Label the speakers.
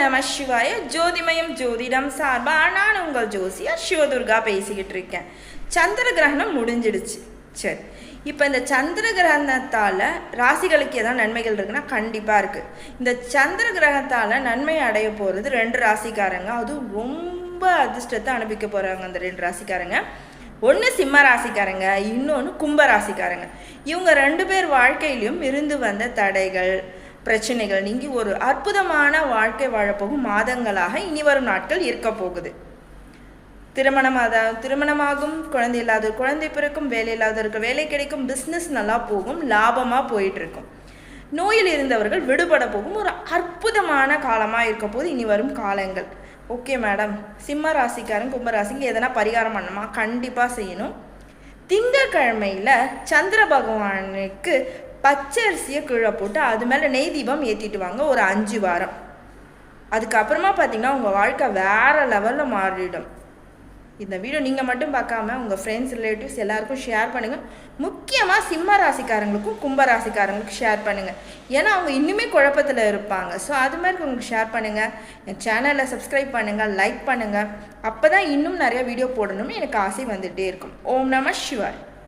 Speaker 1: நம சிவாய ஜோதிமயம் ஜோதிடம் சார்பா நான் உங்கள் ஜோசியர் சிவதுர்கா பேசிக்கிட்டு இருக்கேன். சந்திர கிரகணம் முடிஞ்சிடுச்சு. சரி இப்போ இந்த சந்திர கிரகணத்தால் ராசிகளுக்கு எதாவது நன்மைகள் இருக்குன்னா கண்டிப்பாக இருக்குது இந்த சந்திர கிரகத்தால் நன்மை அடைய போகிறது ரெண்டு ராசிக்காரங்க. அதுவும் ரொம்ப அதிர்ஷ்டத்தை அனுப்பிக்க போகிறாங்க அந்த ரெண்டு ராசிக்காரங்க. ஒன்று சிம்ம ராசிக்காரங்க இன்னொன்று கும்ப ராசிக்காரங்க. இவங்க ரெண்டு பேர் வாழ்க்கையிலும் இருந்து வந்த தடைகள் பிரச்சனைகள் நீங்கி ஒரு அற்புதமான வாழ்க்கை வாழப்போகும் மாதங்களாக இனி வரும் நாட்கள் இருக்க போகுது. திருமணம் அதாவது திருமணமாகும் குழந்தை இல்லாத குழந்தை பிறக்கும் வேலை இல்லாதவருக்கு வேலை கிடைக்கும் பிஸ்னஸ் நல்லா போகும் லாபமாக போயிட்டு இருக்கும் நோயில் இருந்தவர்கள் விடுபட போகும் ஒரு அற்புதமான காலமாக இருக்க போது இனி வரும் காலங்கள். ஓகே மேடம் சிம்ம ராசிக்காரன் கும்பராசிக்கு எதனா பரிகாரம் பண்ணணுமா? கண்டிப்பாக செய்யணும். திங்கக்கிழமையில் சந்திர பகவானுக்கு பச்சரிசியை கீழே போட்டு அது மேலே நெய் தீபம் ஏற்றிட்டு வாங்க ஒரு அஞ்சு வாரம். அதுக்கப்புறமா பார்த்தீங்கன்னா உங்கள் வாழ்க்கை வேறு லெவலில் மாறிடும். இந்த வீடியோ நீங்கள் மட்டும் பார்க்காம உங்கள் ஃப்ரெண்ட்ஸ் ரிலேட்டிவ்ஸ் எல்லாருக்கும் ஷேர் பண்ணுங்கள் முக்கியமாக சிம்ம ராசிக்காரங்களுக்கும் கும்ப ராசிக்காரங்களுக்கும் ஷேர் பண்ணுங்கள் ஏன்னா அவங்க இன்னுமே குழப்பத்தில் இருப்பாங்க. ஸோ அது மாதிரி உங்களுக்கு ஷேர் பண்ணுங்கள் என் சேனலை சப்ஸ்கிரைப் பண்ணுங்கள் லைக் பண்ணுங்கள் அப்போ தான் இன்னும் நிறைய வீடியோ போடணும்னு எனக்கு ஆசை வந்துகிட்டே இருக்கும். ஓம் நம சிவாய்.